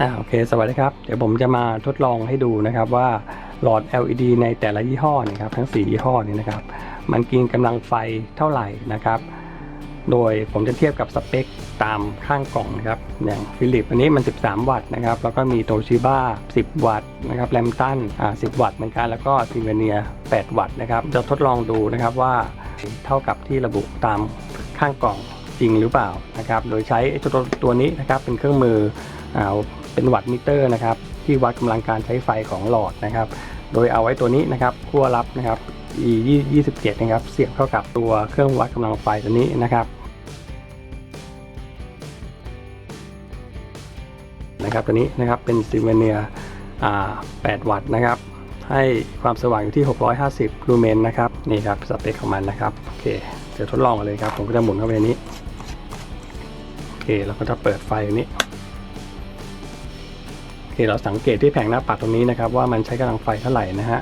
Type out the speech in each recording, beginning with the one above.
อ่าโอเค สวัสดีครับ เดี๋ยวผมจะมาทดลองให้ดูนะครับว่าหลอด LED ในแต่ละยี่ห้อนะครับ ทั้ง 4 ยี่ห้อนี้นะครับ มันกินกำลังไฟเท่าไหร่นะครับ โดยผมจะเทียบกับสเปคตามข้างกล่องนะครับ อย่างฟิลิปอันนี้มัน 13 วัตต์นะครับ แล้วก็มีโตชิบ้า 10 วัตต์นะครับแรมตันอ่า10 วัตต์เหมือนกันแล้วก็ซิเวเนีย 8 วัตต์นะครับ จะทดลองดูนะครับว่าเท่ากับที่ระบุตามข้างกล่องจริงหรือเปล่านะครับ โดยใช้ตัวตัวนี้นะครับเป็นเครื่องมืออ่า เป็นวัตต์มิเตอร์นะครับที่วัดกำลังการใช้ไฟของหลอดนะครับ โดยเอาไว้ตัวนี้นะครับขั้วรับนะครับ E 27นะครับเสียบเข้ากับตัวเครื่องวัดกำลังไฟตัวนี้นะครับนะครับตัวนี้นะครับเป็นซิเวเนียอ่า8วัตต์นะครับ ให้ความสว่างอยู่ที่ 650 ลูเมนนะครับนี่ครับสเปคของมันนะครับโอเคเดี๋ยวทดลองกันเลยครับผมก็จะหมุนเข้าไปนี้โอเคแล้วก็จะเปิดไฟนี้ เคเราสังเกตที่แผงหน้าปัดตรงนี้นะครับ ว่ามันใช้กำลังไฟเท่าไหร่นะฮะ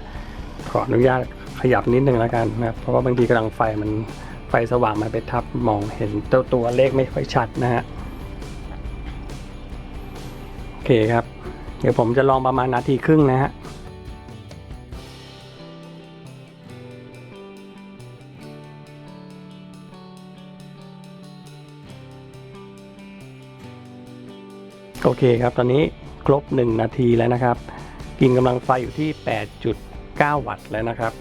ขออนุญาตขยับนิดนึงแล้วกันนะครับเพราะว่าบางทีกำลังไฟมันไฟสว่างมันไปทับมองเห็นตัวตัวเลขไม่ค่อยชัดนะฮะโอเคครับ เดี๋ยวผมจะลองประมาณนาทีครึ่งนะฮะโอเคครับ ตอนนี้ ครบ 1 นาทีแล้วนะครับ กินกำลังไฟอยู่ที่ 8.9 วัตต์แล้วนะครับ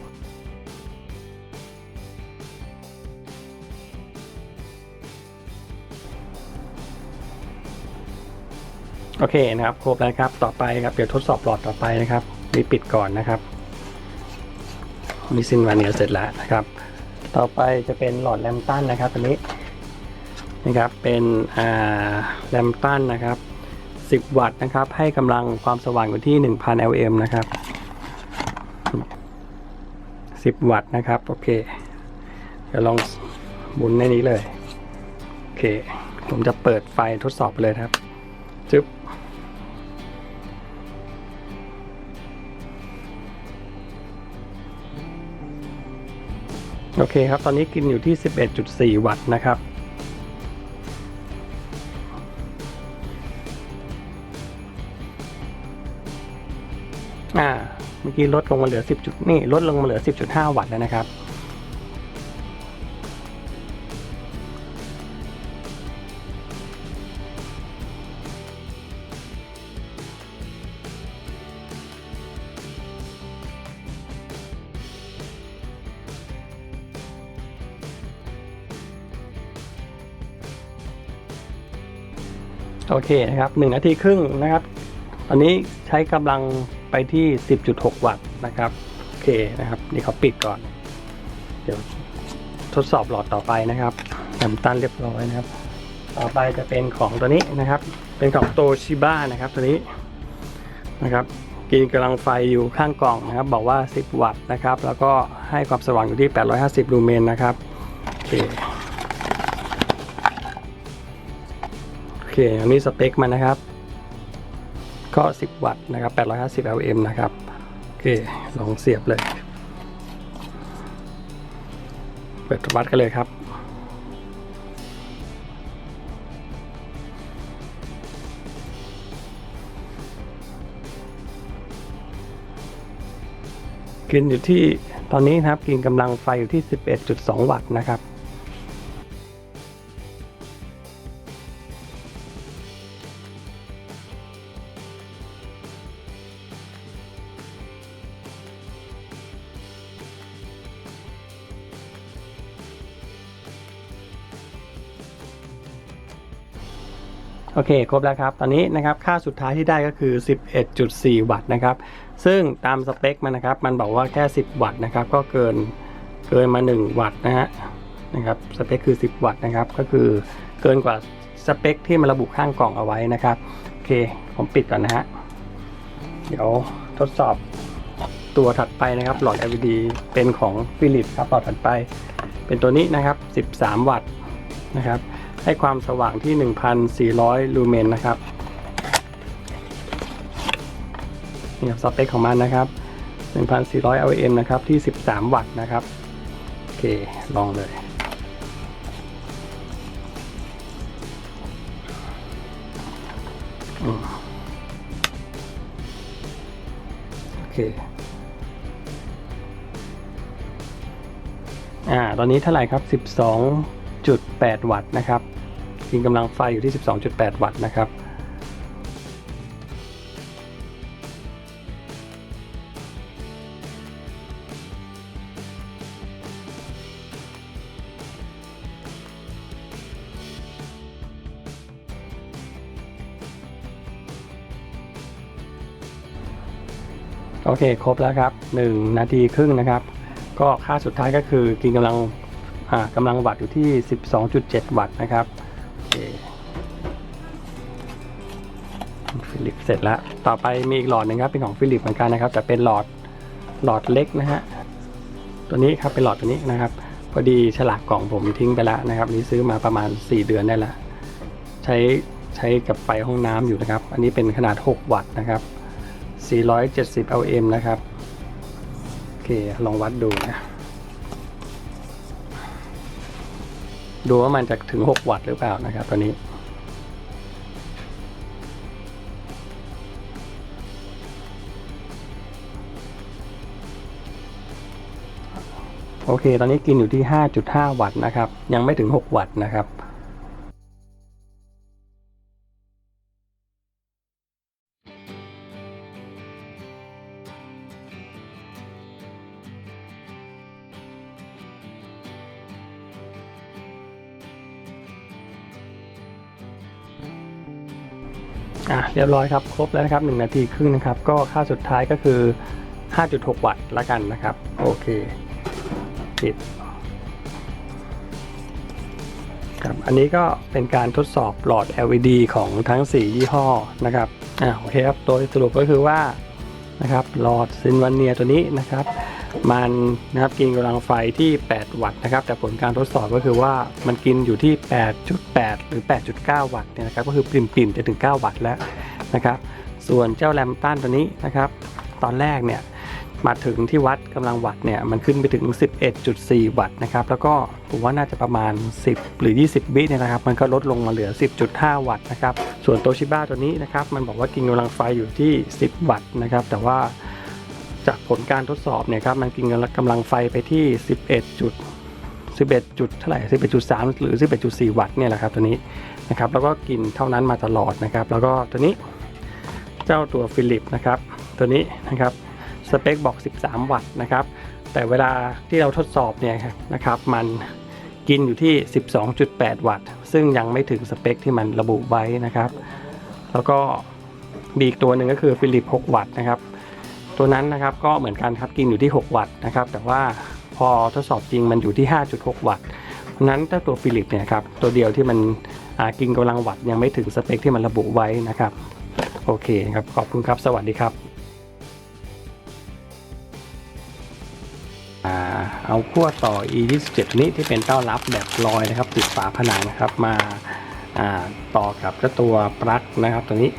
โอเคนะครับครบแล้วครับต่อไปครับเดี๋ยวทดสอบหลอดต่อไปนะครับนี่ปิดก่อนนะครับมิซินวาเนียเสร็จแล้วนะครับ ต่อไปจะเป็นหลอดแลมตันนะครับตัวนี้นะครับเป็นอ่าแลมตันนะครับ 10 วัตต์นะครับ ให้กำลังความสว่างอยู่ที่ 1,000 lm นะครับ 10 วัตต์นะครับ โอเค เดี๋ยวลองหมุนในนี้เลย โอเค ผมจะเปิดไฟทดสอบเลยครับจึ๊บโอเคครับ ตอนนี้กินอยู่ที่ 11.4 วัตต์นะครับ มื่อกี้ลดลงมาเหลือ 10 จุดนี่ลดลงมาเหลือ 10.5 วัตต์แล้วนะครับ โอเคนะครับ1นาทีครึ่งนะครับ ตอนนี้ใช้กำลัง ไปที่ 10.6 วัตต์นะครับ โอเคนะครับนี่เขาปิดก่อน เดี๋ยวทดสอบหลอดต่อไปนะครับแลมตันเรียบร้อยนะครับ ต่อไปจะเป็นของตัวนี้นะครับ เป็นของโตชิบ้านะครับตัวนี้นะครับกินกำลังไฟอยู่ข้างกล่องนะครับ บอกว่า 10 วัตต์นะครับ แล้วก็ให้ความสว่างอยู่ที่ 850 ลูเมนนะครับโอเคโอเคอันนี้สเปคมันนะครับ ก็ 10 วัตต์นะครับ 850 lm นะครับ โอเค ลองเสียบเลย เปิดวัดกันเลยครับ กินอยู่ที่ตอนนี้นะครับ กินกำลังไฟอยู่ที่ 11.2 วัตต์นะครับ โอเค ครบแล้วครับ ตอนนี้นะครับ ค่าสุดท้ายที่ได้ก็คือ 11.4 วัตต์นะครับ ซึ่งตามสเปคมันนะครับ มันบอกว่าแค่ 10 วัตต์นะครับ ก็เกิน เกินมา 1 วัตต์นะฮะ นะครับ สเปคคือ 10 วัตต์นะครับ ก็คือเกินกว่าสเปคที่มันระบุข้างกล่องเอาไว้นะครับ โอเค ผมปิดก่อนนะฮะ เดี๋ยวทดสอบตัวถัดไปนะครับ หลอด LED เป็นของฟิลิปครับ หลอดถัดไป เป็นตัวนี้นะครับ 13 วัตต์นะครับ ให้ความสว่างที่ 1,400 ลูเมนนะครับนี่ครับสเปคของมันนะครับ 1,400 LM นะครับที่ 13 วัตต์นะครับ โอเค ลองเลย โอเค อ่า ตอนนี้เท่าไหร่ครับ 12 12.8 วัตต์นะครับกินกำลังไฟอยู่ที่ 12.8 วัตต์นะครับโอเค ครบแล้วครับ 1 นาทีครึ่งนะครับ ก็ค่าสุดท้ายก็คือกินกำลัง กำลังวัตต์อยู่ที่ 12.7 วัตต์นะครับฟิลิปเสร็จแล้ว ต่อไปมีอีกหลอดหนึ่งครับ เป็นของฟิลิปเหมือนกันนะครับ แต่เป็นหลอดหลอดเล็กนะฮะ ตัวนี้ครับ เป็นหลอดตัวนี้นะครับ พอดีฉลากกล่องผมทิ้งไปแล้วนะครับอันนี้ซื้อมาประมาณ 4 เดือนได้ล้วใช้ใช้กับไฟห้องน้ำอยู่นะครับ อันนี้เป็นขนาด 6 วัตต์นะครับ 470 lm นะครับ โอเค ลองวัดดูนะ ดูว่ามันจะถึง 6 วัตต์หรือเปล่านะครับตัวนี้โอเค ตอนนี้กินอยู่ที่ 5.5 วัตต์นะครับ ยังไม่ถึง 6 วัตต์นะครับ อะเรียบร้อยครับครบแล้วนะครับ1นาทีครึ่งนะครับ ก็ค่าสุดท้ายก็คือ 5.6 วัตต์ละกันนะครับ โอเคปิดครับอันนี้ก็เป็นการทดสอบหลอด LED ของทั้ง 4 ยี่ห้อนะครับอะโอเคครับโดยสรุปก็คือว่านะครับหลอดซินวันเนียตัวนี้นะครับ มันนะครับกินกำลังไฟที่ 8 วัตต์นะครับ แต่ผลการทดสอบก็คือว่ามันกินอยู่ที่ 8.8 หรือ 8.9 วัตต์เนี่ยนะครับ ก็คือปริ่มๆจะถึง 9 วัตต์แล้วนะครับ ส่วนเจ้าแรมตันตัวนี้นะครับ ตอนแรกเนี่ยมาถึงที่วัดกำลังวัตต์เนี่ยมันขึ้นไปถึง 11.4 วัตต์นะครับ แล้วก็ผมว่าน่าจะประมาณ 10 หรือ 20 วิเนี่ยนะครับ มันก็ลดลงมาเหลือ 10.5 วัตต์นะครับ ส่วนโตชิบ้าตัวนี้นะครับ มันบอกว่ากินกำลังไฟอยู่ที่ 10 วัตต์นะครับ แต่ว่า จากผลการทดสอบเนี่ยครับมันกินกำลังไฟไปที่ 11จุด11จุดเท่าไหร่11.3 หรือ 11.4 วัตต์เนี่ยแหละครับตัวนี้นะครับแล้วก็กินเท่านั้นมาตลอดนะครับ แล้วก็ตัวนี้เจ้าตัวฟิลิปนะครับตัวนี้นะครับสเปคบอก 13 วัตต์นะครับแต่เวลาที่เราทดสอบเนี่ยนะครับมันกินอยู่ที่ 12.8 วัตต์ ซึ่งยังไม่ถึงสเปคที่มันระบุไว้นะครับ แล้วก็มีอีกตัวหนึ่งก็คือฟิลิป 6 วัตต์นะครับ ตัวนั้นนะครับก็เหมือนกันครับกินอยู่ที่ 6 วัตต์นะครับ แต่ว่าพอทดสอบจริงมันอยู่ที่ 5.6 วัตต์นั้นถ้าตัวฟิลิปเนี่ยครับตัวเดียวที่มันกินกำลังวัตต์ยังไม่ถึงสเปคที่มันระบุไว้นะครับ โอเคครับขอบคุณครับ สวัสดีครับอเอาขั้วต่อ e27 ตัวนี้ที่เป็นเต้ารับแบบลอยนะครับติดฝาผนังนะครับมาาต่อกับเจ้าตัวปลั๊กนะครับตัวนี้